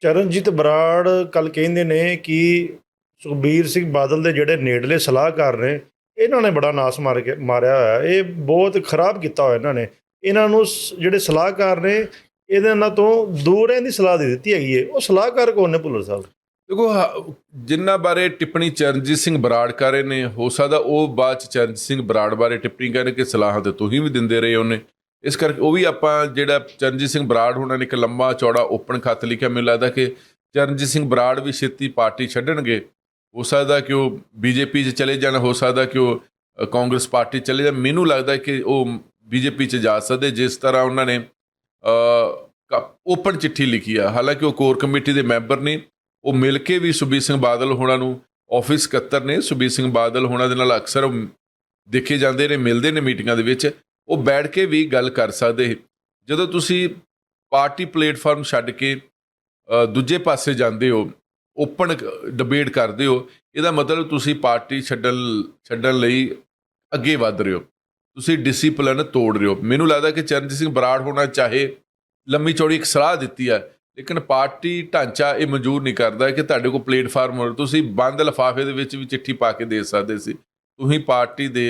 ਚਰਨਜੀਤ ਬਰਾੜ ਕੱਲ ਕਹਿੰਦੇ ਨੇ ਕਿ ਸੁਖਬੀਰ ਸਿੰਘ ਬਾਦਲ ਦੇ ਜਿਹੜੇ ਨੇੜਲੇ ਸਲਾਹਕਾਰ ਨੇ, ਇਹਨਾਂ ਨੇ ਬੜਾ ਨਾਸ ਮਾਰ ਕੇ ਮਾਰਿਆ ਹੋਇਆ। ਇਹ ਬਹੁਤ ਖਰਾਬ ਕੀਤਾ ਹੋਇਆ ਇਹਨਾਂ ਨੇ। ਇਹਨਾਂ ਨੂੰ ਸ- ਜਿਹੜੇ ਸਲਾਹਕਾਰ ਨੇ ਇਹਦੇ ਨਾਲ ਤੋਂ ਦੂਰ ਰਹਿਣ ਦੀ ਸਲਾਹ ਦੇ ਦਿੱਤੀ ਹੈਗੀ ਹੈ ਉਹ ਸਲਾਹਕਾਰ ਕੌਣ ਨੇ ਭੁੱਲਰ ਸਾਹਿਬ? ਦੇਖੋ, ਹ- ਜਿਨ੍ਹਾਂ ਬਾਰੇ ਟਿੱਪਣੀ ਚਰਨਜੀਤ ਸਿੰਘ ਬਰਾੜ ਕਰ ਰਹੇ ਨੇ, ਹੋ ਸਕਦਾ ਉਹ ਬਾਅਦ ਚ ਚਰਨਜੀਤ ਸਿੰਘ ਬਰਾੜ ਬਾਰੇ ਟਿੱਪਣੀ ਕਰਨ ਕਿ ਸਲਾਹਾਂ ਤੇ ਤੁਸੀਂ ਵੀ ਦਿੰਦੇ ਰਹੇ ਉਹਨੇ। ਇਸ ਕਰਕੇ ਉਹ ਵੀ ਆਪਾਂ ਜਿਹੜਾ ਚਰਨਜੀਤ ਸਿੰਘ ਬਰਾੜ ਹੋਣਾ ਨੇ ਇੱਕ ਲੰਮਾ ਚੌੜਾ ਓਪਨ ਖਤ ਲਿਖਿਆ, ਮੈਨੂੰ ਲੱਗਦਾ ਕਿ ਚਰਨਜੀਤ ਸਿੰਘ ਬਰਾੜ ਵੀ ਛੇਤੀ ਪਾਰਟੀ ਛੱਡਣਗੇ। ਹੋ ਸਕਦਾ ਕਿ ਉਹ ਬੀਜੇਪੀ 'ਚ ਚਲੇ ਜਾਣ, ਹੋ ਸਕਦਾ ਕਿ ਉਹ ਕਾਂਗਰਸ ਪਾਰਟੀ 'ਚ ਚਲੇ ਜਾਣ। ਮੈਨੂੰ ਲੱਗਦਾ ਕਿ ਉਹ ਬੀਜੇਪੀ 'ਚ ਜਾ ਸਕਦੇ, ਜਿਸ ਤਰ੍ਹਾਂ ਉਹਨਾਂ ਨੇ ਓਪਨ ਚਿੱਠੀ ਲਿਖੀ ਆ। ਹਾਲਾਂਕਿ ਉਹ ਕੋਰ ਕਮੇਟੀ ਦੇ ਮੈਂਬਰ ਨੇ, ਉਹ ਮਿਲ ਕੇ ਵੀ ਸੁਬੀਰ ਸਿੰਘ ਬਾਦਲ ਹੋਣਾ ਨੂੰ ਆਫਿਸ ਸਕੱਤਰ ਨੇ। ਸੁਬੀਰ ਸਿੰਘ ਬਾਦਲ ਹੋਣਾ ਦੇ ਨਾਲ ਅਕਸਰ ਦੇਖੇ ਜਾਂਦੇ ਨੇ, ਮਿਲਦੇ ਨੇ ਮੀਟਿੰਗਾਂ ਦੇ ਵਿੱਚ। ਉਹ ਬੈਠ ਕੇ ਵੀ ਗੱਲ ਕਰ ਸਕਦੇ ਜਦੋਂ ਤੁਸੀਂ ਪਾਰਟੀ ਪਲੇਟਫਾਰਮ ਛੱਡ ਕੇ ਦੂਜੇ ਪਾਸੇ ਜਾਂਦੇ ਹੋ, ਓਪਨ ਡਿਬੇਟ ਕਰਦੇ ਹੋ, ਇਹਦਾ ਮਤਲਬ ਤੁਸੀਂ ਪਾਰਟੀ ਛੱਡਣ ਛੱਡਣ ਲਈ ਅੱਗੇ ਵਧ ਰਹੇ ਹੋ। ਤੁਸੀਂ ਡਿਸਪਲਿਨ ਤੋੜ ਰਹੇ ਹੋ। ਮੈਨੂੰ ਲੱਗਦਾ ਕਿ ਚਰਨਜੀਤ ਸਿੰਘ ਬਰਾੜ ਹੋਣਾ ਚਾਹੇ ਲੰਮੀ ਚੌੜੀ ਇੱਕ ਸਲਾਹ ਦਿੱਤੀ ਹੈ ਲੇਕਿਨ ਪਾਰਟੀ ਢਾਂਚਾ ਇਹ ਮਨਜ਼ੂਰ ਨਹੀਂ ਕਰਦਾ ਕਿ ਤੁਹਾਡੇ ਕੋਲ ਪਲੇਟਫਾਰਮ ਹੋਵੇ ਤੁਸੀਂ ਬੰਦ ਲਫਾਫੇ ਦੇ ਵਿੱਚ ਵੀ ਚਿੱਠੀ ਪਾ ਕੇ ਦੇ ਸਕਦੇ ਸੀ। ਤੁਸੀਂ ਪਾਰਟੀ ਦੇ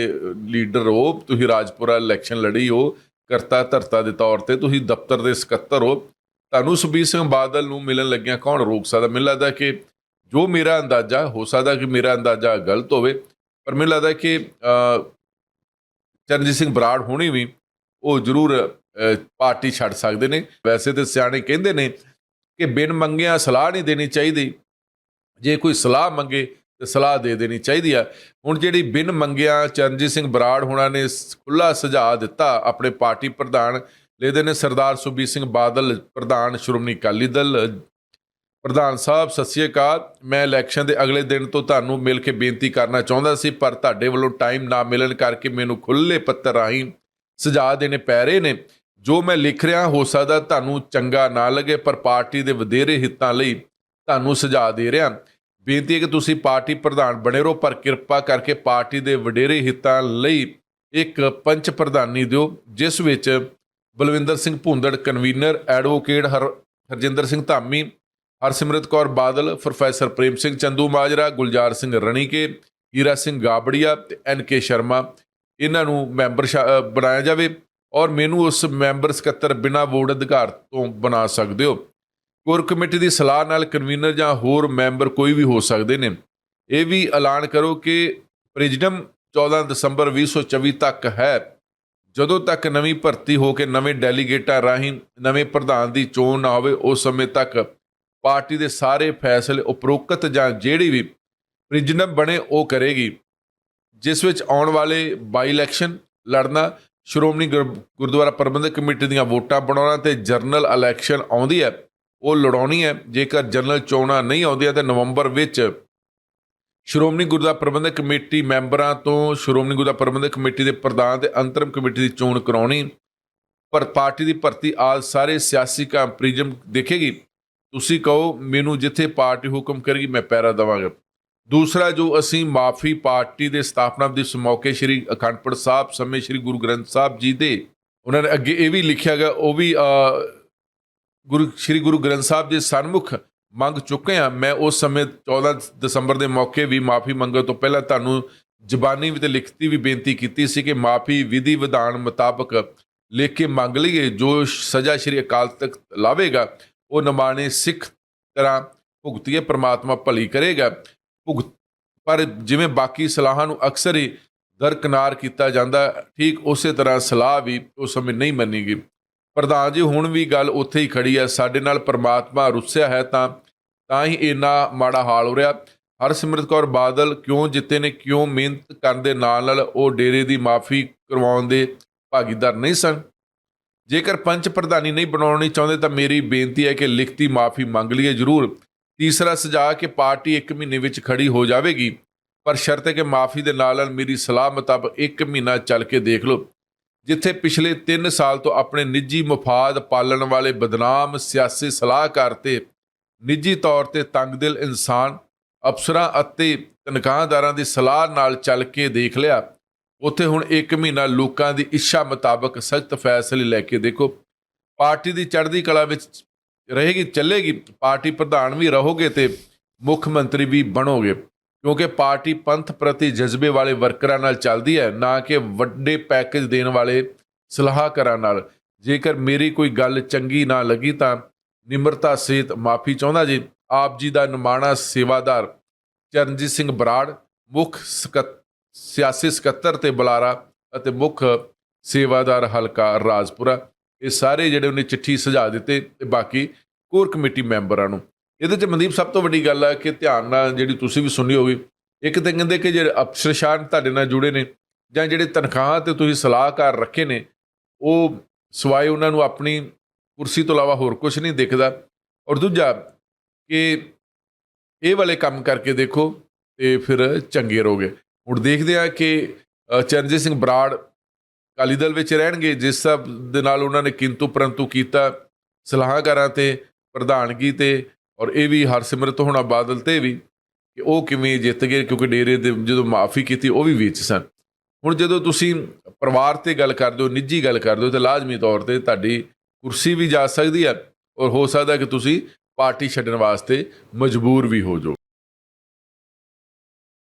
ਲੀਡਰ ਹੋ, ਤੁਸੀਂ ਰਾਜਪੁਰਾ ਇਲੈਕਸ਼ਨ ਲੜੀ ਹੋ, ਕਰਤਾ ਧਰਤਾ ਦੇ ਤੌਰ ਤੇ ਤੁਸੀਂ ਦਫ਼ਤਰ ਦੇ ਸਕੱਤਰ ਹੋ, ਤੁਹਾਨੂੰ ਸੁਬੀਰ ਸਿੰਘ ਬਾਦਲ ਨੂੰ ਮਿਲਣ ਲੱਗਿਆ ਕੌਣ ਰੋਕ ਸਕਦਾ? ਮੈਨੂੰ ਲੱਗਦਾ ਕਿ ਜੋ ਮੇਰਾ ਅੰਦਾਜ਼ਾ, ਹੋ ਸਕਦਾ ਕਿ ਮੇਰਾ ਅੰਦਾਜ਼ਾ ਗਲਤ ਹੋਵੇ, ਪਰ ਮੈਨੂੰ ਲੱਗਦਾ ਕਿ ਚਰਨਜੀਤ ਸਿੰਘ ਬਰਾੜ ਹੋਣੀ ਵੀ ਉਹ ਜ਼ਰੂਰ ਪਾਰਟੀ ਛੱਡ ਸਕਦੇ ਨੇ। ਵੈਸੇ ਤੇ ਸਿਆਣੇ ਕਹਿੰਦੇ ਨੇ ਕਿ ਬਿਨ ਮੰਗਿਆ ਸਲਾਹ ਨਹੀਂ ਦੇਣੀ ਚਾਹੀਦੀ। ਜੇ ਕੋਈ ਸਲਾਹ ਮੰਗੇ ਤੇ ਸਲਾਹ ਦੇ ਦੇਣੀ ਚਾਹੀਦੀ ਆ। ਹੁਣ ਜਿਹੜੀ ਬਿਨ ਮੰਗਿਆ ਚਰਨਜੀਤ ਸਿੰਘ ਬਰਾੜ ਹੋਣਾ ਨੇ ਸ- ਖੁੱਲਾ ਸੁਝਾਅ ਦਿੱਤਾ, ਆਪਣੇ ਪਾਰਟੀ ਪ੍ਰਧਾਨ ਲੈਦੇ ਨੇ ਸਰਦਾਰ ਸੁਬੀਰ ਸਿੰਘ ਬਾਦਲ, ਪ੍ਰਧਾਨ ਸ਼੍ਰੋਮਣੀ ਅਕਾਲੀ ਦਲ, ਪ੍ਰਧਾਨ ਸਾਹਿਬ, ਸਤਿ ਸ਼੍ਰੀ ਅਕਾਲ। ਮੈਂ ਇਲੈਕਸ਼ਨ ਦੇ ਅਗਲੇ ਦਿਨ ਤੋਂ ਤੁਹਾਨੂੰ ਮਿਲ ਕੇ ਬੇਨਤੀ ਕਰਨਾ ਚਾਹੁੰਦਾ ਸੀ, ਪਰ ਤੁਹਾਡੇ ਵੱਲੋਂ ਟਾਈਮ ਨਾ ਮਿਲਣ ਕਰਕੇ ਮੈਨੂੰ ਖੁੱਲੇ ਪੱਤਰ ਰਾਹੀਂ ਸੁਝਾਅ ਦੇਣੇ ਪੈ ਰਹੇ ਨੇ। ਜੋ ਮੈਂ ਲਿਖ ਰਿਹਾ, ਹੋ ਸਕਦਾ ਤੁਹਾਨੂੰ ਚੰਗਾ ਨਾ ਲੱਗੇ, ਪਰ ਪਾਰਟੀ ਦੇ ਵਧੇਰੇ ਹਿੱਤਾਂ ਲਈ ਤੁਹਾਨੂੰ ਸੁਝਾਅ ਦੇ ਰਿਹਾ। ਬੇਨਤੀ ਹੈ ਕਿ ਤੁਸੀਂ ਪਾਰਟੀ ਪ੍ਰਧਾਨ ਬਣੇ ਰਹੋ, ਪਰ ਕਿਰਪਾ ਕਰਕੇ ਪਾਰਟੀ ਦੇ ਵਡੇਰੇ ਹਿੱਤਾਂ ਲਈ ਇੱਕ ਪੰਚ ਪ੍ਰਧਾਨੀ ਦਿਓ, ਜਿਸ ਵਿੱਚ Balwinder Singh Bhundar, convener advocate Har, Harjinder Singh Dhami, Harsimrat Kaur Badal, professor Prem Singh Chandumajra, Gulzar Singh Ranike, Hira Singh Gabria ਤੇ ਐਨ ਕੇ ਸ਼ਰਮਾ। ਇਹਨਾਂ ਨੂੰ ਮੈਂਬਰ ਬਣਾਇਆ ਜਾਵੇ ਔਰ ਮੈਨੂੰ ਉਸ ਮੈਂਬਰ ਸਕੱਤਰ ਬਿਨਾਂ ਵੋਟ ਅਧਿਕਾਰ ਤੋਂ ਬਣਾ ਸਕਦੇ ਹੋ। ਕੋਰ ਕਮੇਟੀ ਦੀ ਸਲਾਹ ਨਾਲ ਕਨਵੀਨਰ ਜਾਂ ਹੋਰ ਮੈਂਬਰ ਕੋਈ ਵੀ ਹੋ ਸਕਦੇ ਨੇ। ਇਹ ਵੀ ਐਲਾਨ ਕਰੋ ਕਿ ਪ੍ਰੈਜ਼ੀਡਮ 14 ਦਸੰਬਰ 2024 ਤੱਕ ਹੈ। ਜਦੋਂ ਤੱਕ ਨਵੀਂ ਭਰਤੀ ਹੋ ਕੇ ਨਵੇਂ ਡੈਲੀਗੇਟਾਂ ਰਾਹੀਂ ਨਵੇਂ ਪ੍ਰਧਾਨ ਦੀ ਚੋਣ ਨਾ ਹੋਵੇ, ਉਸ ਸਮੇਂ ਤੱਕ ਪਾਰਟੀ ਦੇ ਸਾਰੇ ਫੈਸਲੇ ਉਪਰੋਕਤ ਜਾਂ ਜਿਹੜੀ ਵੀ ਪ੍ਰਿਜਨਮ ਬਣੇ, ਉਹ ਕਰੇਗੀ। ਜਿਸ ਵਿੱਚ ਆਉਣ ਵਾਲੇ ਬਾਈ ਇਲੈਕਸ਼ਨ ਲੜਨਾ, ਸ਼੍ਰੋਮਣੀ ਗੁਰ- ਗੁਰਦੁਆਰਾ ਪ੍ਰਬੰਧਕ ਕਮੇਟੀ ਦੀਆਂ ਵੋਟਾਂ ਬਣਾਉਣਾ ਤੇ ਜਰਨਲ ਇਲੈਕਸ਼ਨ ਆਉਂਦੀ ਹੈ ਉਹ ਲੜਾਉਣੀ ਹੈ। ਜੇਕਰ ਜਨਰਲ ਚੋਣਾਂ ਨਹੀਂ ਆਉਂਦੀਆਂ ਤਾਂ ਨਵੰਬਰ ਵਿੱਚ ਸ਼੍ਰੋਮਣੀ ਗੁਰਦੁਆਰਾ ਪ੍ਰਬੰਧਕ ਕਮੇਟੀ ਮੈਂਬਰਾਂ ਤੋਂ ਸ਼੍ਰੋਮਣੀ ਗੁਰਦੁਆਰਾ ਪ੍ਰਬੰਧਕ ਕਮੇਟੀ ਦੇ ਪ੍ਰਧਾਨ ਤੇ ਅੰਤਰਮ ਕਮੇਟੀ ਦੀ ਚੋਣ ਕਰਾਉਣੀ, ਪਰ ਪਾਰਟੀ ਦੀ ਭਰਤੀ ਆਜ ਸਾਰੇ ਸਿਆਸੀ ਕੰਮ ਦੇਖੇਗੀ। ਤੁਸੀਂ ਕਹੋ, ਮੈਨੂੰ ਜਿੱਥੇ ਪਾਰਟੀ ਹੁਕਮ ਕਰੇਗੀ, ਮੈਂ ਪੈਰਾ ਦਵਾਂਗਾ। ਦੂਸਰਾ, ਜੋ ਅਸੀਂ ਮਾਫੀ ਪਾਰਟੀ ਦੇ ਸਥਾਪਨਾ ਦਿਵਸ ਮੌਕੇ ਸ੍ਰੀ ਅਖੰਡਪੁਰ ਸਾਹਿਬ ਸਮੇਂ ਸ੍ਰੀ ਗੁਰੂ ਗ੍ਰੰਥ ਸਾਹਿਬ ਜੀ ਦੇ, ਉਹਨਾਂ ਨੇ ਅੱਗੇ ਇਹ ਵੀ ਲਿਖਿਆ ਗਿਆ ਉਹ ਵੀ ਗੁਰੂ, ਸ੍ਰੀ ਗੁਰੂ ਗ੍ਰੰਥ ਸਾਹਿਬ ਦੇ ਸਨਮੁਖ ਮੰਗ ਚੁੱਕੇ ਆ। ਮੈਂ ਉਸ ਸਮੇਂ 14 ਦਸੰਬਰ ਦੇ ਮੌਕੇ ਵੀ ਮਾਫੀ ਮੰਗਣ ਤੋਂ ਪਹਿਲਾਂ ਤੁਹਾਨੂੰ ਜ਼ਬਾਨੀ ਵੀ ਤੇ ਲਿਖਤੀ ਵੀ ਬੇਨਤੀ ਕੀਤੀ ਸੀ ਕਿ ਮਾਫੀ ਵਿਧੀ ਵਿਧਾਨ ਮੁਤਾਬਕ ਲਿਖ ਕੇ ਮੰਗ ਲਈਏ। ਜੋ ਸਜ਼ਾ ਸ੍ਰੀ ਅਕਾਲ ਤਖਤ ਲਾਵੇਗਾ, ਉਹ ਨਮਾਣੇ ਸਿੱਖ ਤਰ੍ਹਾਂ ਭੁਗਤੀਏ ਪ੍ਰਮਾਤਮਾ ਭਲੀ ਕਰੇਗਾ। ਭੁਗਤ ਪਰ ਜਿਵੇਂ ਬਾਕੀ ਸਲਾਹਾਂ ਨੂੰ ਅਕਸਰ ਹੀ ਦਰਕਨਾਰ ਕੀਤਾ ਜਾਂਦਾ, ਠੀਕ ਉਸੇ ਤਰ੍ਹਾਂ ਸਲਾਹ ਵੀ ਉਸ ਸਮੇਂ ਨਹੀਂ ਮੰਨੀਗੀ ਪ੍ਰਧਾਨ ਜੀ, ਹੁਣ ਵੀ ਗੱਲ ਉੱਥੇ ਹੀ ਖੜੀ ਹੈ। ਸਾਡੇ ਨਾਲ ਪਰਮਾਤਮਾ ਰੁੱਸਿਆ ਹੈ ਤਾਂ ਤਾਂ ਹੀ ਇੰਨਾ ਮਾੜਾ ਹਾਲ ਹੋ ਰਿਹਾ। ਹਰਸਿਮਰਤ ਕੌਰ ਬਾਦਲ ਕਿਉਂ ਜਿੱਤੇ ਨੇ, ਕਿਉਂ ਮਿਹਨਤ ਕਰਨ ਦੇ ਨਾਲ ਨਾਲ ਉਹ ਡੇਰੇ ਦੀ ਮਾਫੀ ਕਰਵਾਉਣ ਦੇ ਭਾਗੀਦਾਰ ਨਹੀਂ ਸਨ? ਜੇਕਰ ਪੰਚ ਪ੍ਰਧਾਨੀ ਨਹੀਂ ਬਣਾਉਣੀ ਚਾਹੁੰਦੇ ਤਾਂ ਮੇਰੀ ਬੇਨਤੀ ਹੈ ਕਿ ਲਿਖਤੀ ਮਾਫੀ ਮੰਗ ਲਈਏ ਜ਼ਰੂਰ। ਤੀਸਰਾ ਸੁਝਾਅ ਕਿ ਪਾਰਟੀ 1 ਮਹੀਨੇ ਵਿੱਚ ਖੜੀ ਹੋ ਜਾਵੇਗੀ। ਪਰ ਸ਼ਰਤ ਹੈ ਕਿ ਮਾਫੀ ਦੇ ਨਾਲ ਨਾਲ ਮੇਰੀ ਸਲਾਹ ਮੁਤਾਬਕ 1 ਮਹੀਨਾ ਚੱਲ ਕੇ ਦੇਖ ਲਓ। ਜਿੱਥੇ ਪਿਛਲੇ 3 ਸਾਲ ਤੋਂ ਆਪਣੇ ਨਿੱਜੀ ਮਫਾਦ ਪਾਲਣ ਵਾਲੇ ਬਦਨਾਮ ਸਿਆਸੀ ਸਲਾਹਕਾਰ ਤੇ ਨਿੱਜੀ ਤੌਰ ਤੇ ਤੰਗਦਿਲ ਇਨਸਾਨ ਅਫਸਰਾਂ ਅਤੇ ਤਨਖਾਹਦਾਰਾਂ ਦੀ ਸਲਾਹ ਨਾਲ ਚੱਲ ਕੇ ਦੇਖ ਲਿਆ, ਉੱਥੇ ਹੁਣ 1 ਮਹੀਨਾ ਲੋਕਾਂ ਦੀ ਇੱਛਾ ਮੁਤਾਬਕ ਸਖਤ ਫੈਸਲੇ ਲੈ ਕੇ ਦੇਖੋ। ਪਾਰਟੀ ਦੀ ਚੜ੍ਹਦੀ ਕਲਾ ਵਿੱਚ ਰਹੇਗੀ, ਚੱਲੇਗੀ, ਪਾਰਟੀ ਪ੍ਰਧਾਨ ਵੀ ਰਹੋਗੇ ਤੇ ਮੁੱਖ ਮੰਤਰੀ ਵੀ ਬਣੋਗੇ। ਕਿਉਂਕਿ ਪਾਰਟੀ ਪੰਥ ਪ੍ਰਤੀ ਜਜ਼ਬੇ ਵਾਲੇ ਵਰਕਰਾਂ ਨਾਲ ਚੱਲਦੀ ਹੈ, ਨਾ ਕਿ ਵੱਡੇ ਪੈਕੇਜ ਦੇਣ ਵਾਲੇ ਸਲਾਹਕਾਰਾਂ ਨਾਲ। ਜੇਕਰ ਮੇਰੀ ਕੋਈ ਗੱਲ ਚੰਗੀ ਨਾ ਲੱਗੀ ਤਾਂ ਨਿਮਰਤਾ ਸਹਿਤ ਮਾਫੀ ਚਾਹੁੰਦਾ ਜੀ। ਆਪ ਜੀ ਦਾ ਨਿਮਾਣਾ ਸੇਵਾਦਾਰ ਚਰਨਜੀਤ ਸਿੰਘ ਬਰਾੜ, ਮੁੱਖ ਸਕੱਤ, ਸਿਆਸੀ ਸਕੱਤਰ ਤੇ ਬੁਲਾਰਾ ਅਤੇ ਮੁੱਖ ਸੇਵਾਦਾਰ ਹਲਕਾ ਰਾਜਪੁਰਾ। ਇਹ ਸਾਰੇ ਜਿਹੜੇ ਉਹਨੇ ਚਿੱਠੀ ਸੁਝਾ ਦਿੱਤੇ ਤੇ ਬਾਕੀ ਕੋਰ ਕਮੇਟੀ ਮੈਂਬਰਾਂ ਨੂੰ। ਇਹਦੇ ਚ ਮਨਦੀਪ, ਸਭ ਤੋਂ ਵੱਡੀ ਗੱਲ ਆ ਕਿ ਧਿਆਨ ਨਾਲ ਜਿਹੜੀ ਤੁਸੀਂ ਵੀ ਸੁਣੀ ਹੋਗੀ ਇੱਕ ਤਾਂ ਕਹਿੰਦੇ ਕਿ ਜਿਹੜੇ ਅਫਸਰਸ਼ਾਨ ਤੁਹਾਡੇ ਨਾਲ ਜੁੜੇ ਨੇ ਜਾਂ ਜਿਹੜੇ ਤਨਖਾਹਾਂ ਤੇ ਤੁਸੀਂ ਸਲਾਹਕਾਰ ਰੱਖੇ ਨੇ, ਉਹ ਸਵਾਏ ਉਹਨਾਂ ਨੂੰ ਆਪਣੀ ਕੁਰਸੀ ਤੋਂ ਇਲਾਵਾ ਹੋਰ ਕੁਝ ਨਹੀਂ ਦਿਖਦਾ। ਔਰ ਦੂਜਾ ਕਿ ਇਹ ਵਾਲੇ ਕੰਮ ਕਰਕੇ ਦੇਖੋ ਤੇ ਫਿਰ ਚੰਗੇ ਰਹੋਗੇ। ਹੁਣ ਦੇਖਦੇ ਆ ਕਿ ਚਰਨਜੀਤ ਸਿੰਘ ਬਰਾੜ ਅਕਾਲੀ ਦਲ ਵਿੱਚ ਰਹਿਣਗੇ, ਜਿਸ ਸਭ ਦੇ ਨਾਲ ਉਹਨਾਂ ਨੇ ਕਿੰਤੂ ਪਰੰਤੂ ਕੀਤਾ ਸਲਾਹਕਾਰਾਂ ਤੇ ਪ੍ਰਧਾਨਗੀ ਤੇ ਔਰ ਇਹ ਵੀ ਹਰਸਿਮਰਤ ਹੋਣਾ ਬਾਦਲ ਤੇ ਵੀ ਕਿ ਉਹ ਕਿਵੇਂ ਜਿੱਤ ਗਏ, ਕਿਉਂਕਿ ਡੇਰੇ ਦੇ ਜਦੋਂ ਮਾਫੀ ਕੀਤੀ ਉਹ ਵੀ ਵਿੱਚ ਸਨ। ਹੁਣ ਜਦੋਂ ਤੁਸੀਂ ਪਰਿਵਾਰ ਤੇ ਗੱਲ ਕਰਦੇ ਹੋ, ਨਿੱਜੀ ਗੱਲ ਕਰਦੇ ਹੋ, ਤਾਂ ਲਾਜ਼ਮੀ ਤੌਰ ਤੇ ਤੁਹਾਡੀ ਕੁਰਸੀ ਵੀ ਜਾ ਸਕਦੀ ਹੈ ਔਰ ਹੋ ਸਕਦਾ ਕਿ ਤੁਸੀਂ ਪਾਰਟੀ ਛੱਡਣ ਵਾਸਤੇ ਮਜਬੂਰ ਵੀ ਹੋ ਜਾਓ।